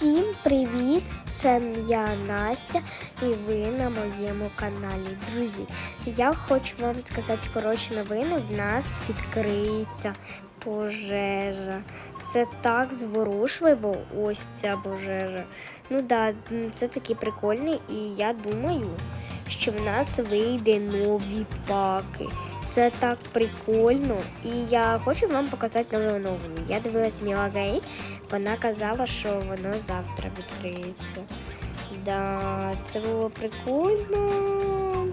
Всім привіт! Це я Настя і ви на моєму каналі. Друзі, я хочу вам сказати коротше новини. В нас відкриється пожежа. Це так зворушливо, ось ця пожежа. Ну да, це такий прикольний, і я думаю, що в нас вийде нові паки. Це так прикольно. І я хочу вам показати нове оновлення. Я дивилась Міла вона казала, що воно завтра відкриється. Да, це було прикольно.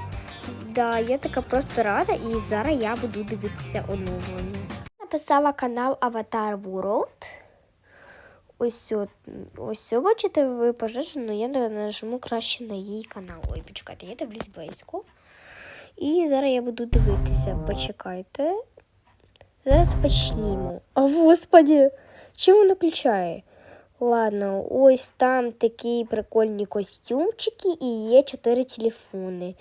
Да, я така просто рада, і зараз я буду дивитися оновлення. Написала канал Avatar World. Ось, от, ось, бачите, ви пожежу, але я нажму краще на її канал. Ой, почекайте, я дивлюсь близько. І зараз я буду дивитися. Почекайте. Зараз почнімо. О, господі! Чим воно включає? Ладно, ось там такі прикольні костюмчики і є чотири телефони.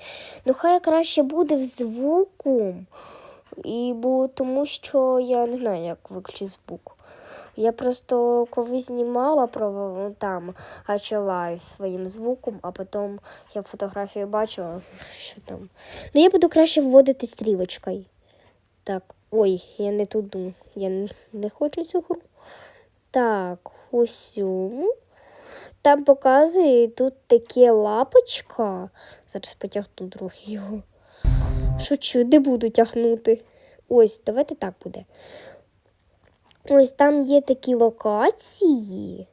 Ну, хай краще буде в звуку. І бо тому що я не знаю, як виключити звук. Я просто коли знімала ну, там Лайв своїм звуком, а потім я фотографію бачила, що там. Ну я буду краще вводити стрілочкою. Так, ой, я не туди. Я не, не хочу цю гру. Так, ось. Там показує тут таке лапочка. Зараз потягну трохи його. Шучу, де буду тягнути. Ось, давайте так буде. Ось там є такі локації,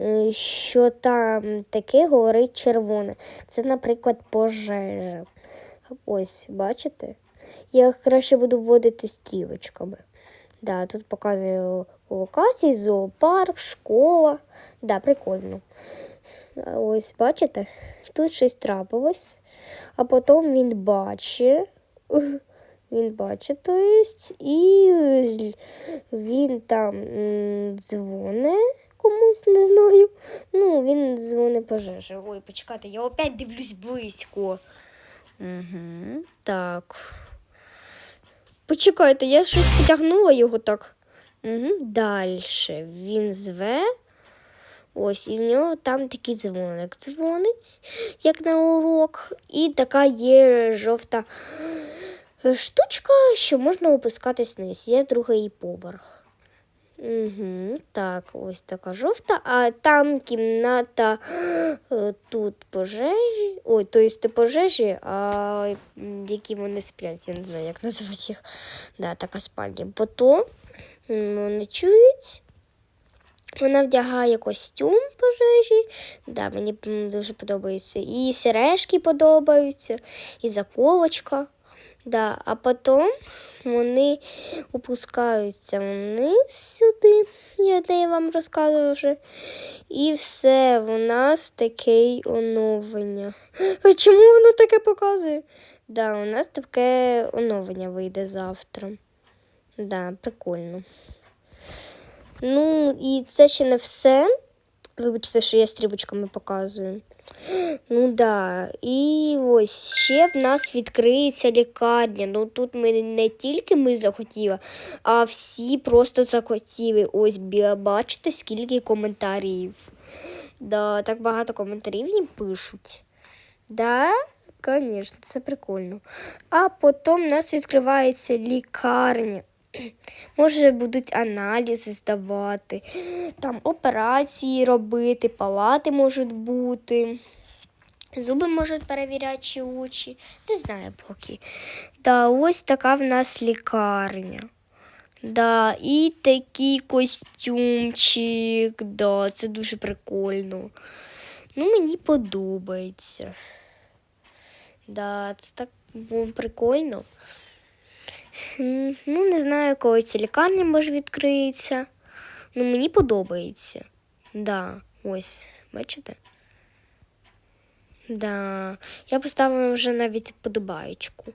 е, що там таке горить червоне. Це, наприклад, пожежа. Ось, бачите? Я краще буду вводити стрілочками. Да, Тут показую локації, зоопарк, школа. Да, прикольно. Ось, бачите? Тут щось трапилось, а потім він бачить. Він бачить, то есть, і він там дзвонить комусь, не знаю. Ну, він дзвонить пожежі. Ой, почекайте, я опять дивлюсь близько. Угу, Так. Почекайте, я щось потягнула його так. Угу, Далі він зве. Ось, і в нього там такий дзвоник. Дзвонить, як на урок, і така є жовта штучка, що можна опускатись вниз. Є другий поверх. Угу, Так, ось така жовта, а там кімната е, тут пожежі. Ой, то є пожежі, а які вони сплять, я не знаю, як називати їх. Да, така спальня. Потім вони чують. Вона вдягає костюм пожежі. Да, Мені дуже подобається. І сережки подобаються, і заколочка. Да, А потім вони опускаються вниз сюди, я де вам розказував вже. І все, у нас таке оновлення. А чому воно таке показує? Да, у нас таке оновлення вийде завтра. Да, прикольно. Ну, і це ще не все. Вибачте, що я стрібочками показую. Ну да. І ось ще в нас відкриється лікарня. Ну тут ми не тільки ми захотіли, а всі просто захотіли. Ось бачите, скільки коментарів. Да, Так багато коментарів їм пишуть. Да, звісно, це прикольно. А потім у нас відкривається лікарня. Може, будуть аналізи здавати, там операції робити, палати можуть бути. Зуби можуть перевіряти чи очі. Не знаю поки. Да, Ось така в нас лікарня. Да, І такий костюмчик. Да, Це дуже прикольно. Ну, Мені подобається. Да, Це так було прикольно. Ну, не знаю, коли ця лікарня може відкриється. Ну, мені подобається. Да, ось, бачите? Да, я поставила вже навіть подобаєчку.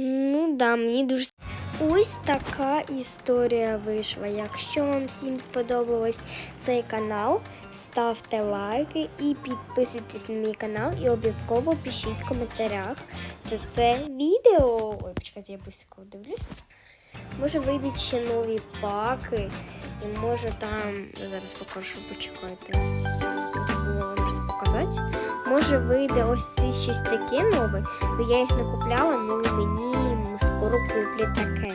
Ну, да, мені дуже. Ось така історія вийшла. Якщо вам всім сподобалось цей канал, ставте лайки і підписуйтесь на мій канал і обов'язково пишіть в коментарях за це відео. Ой, почекайте, я близько дивлюсь. Може вийдуть ще нові паки. І може там. Зараз покажу, почекайте. Забула вам щось показати. Може вийде ось щось таке нове, бо я їх не купляла, ну мені скоро куплять таке.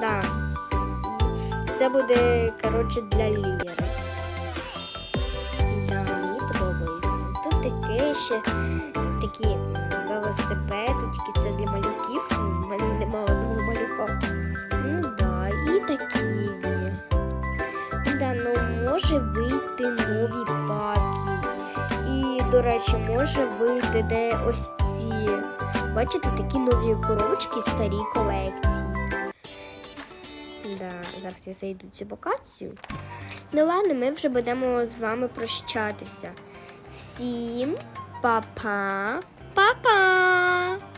Да. Це буде, коротше, для Ліри. Да, мені подобається. Тут таке ще такі велосипедочки, це для малюків. У мене немає одного малюка. Ну да, і такі да, ну може вийти нові до речі, може вийти де ось ці. Бачите, такі нові коробочки, старі колекції. Да, зараз я зайду цю локацію. Ну ладно, ми вже будемо з вами прощатися. Всім па-па, па-па!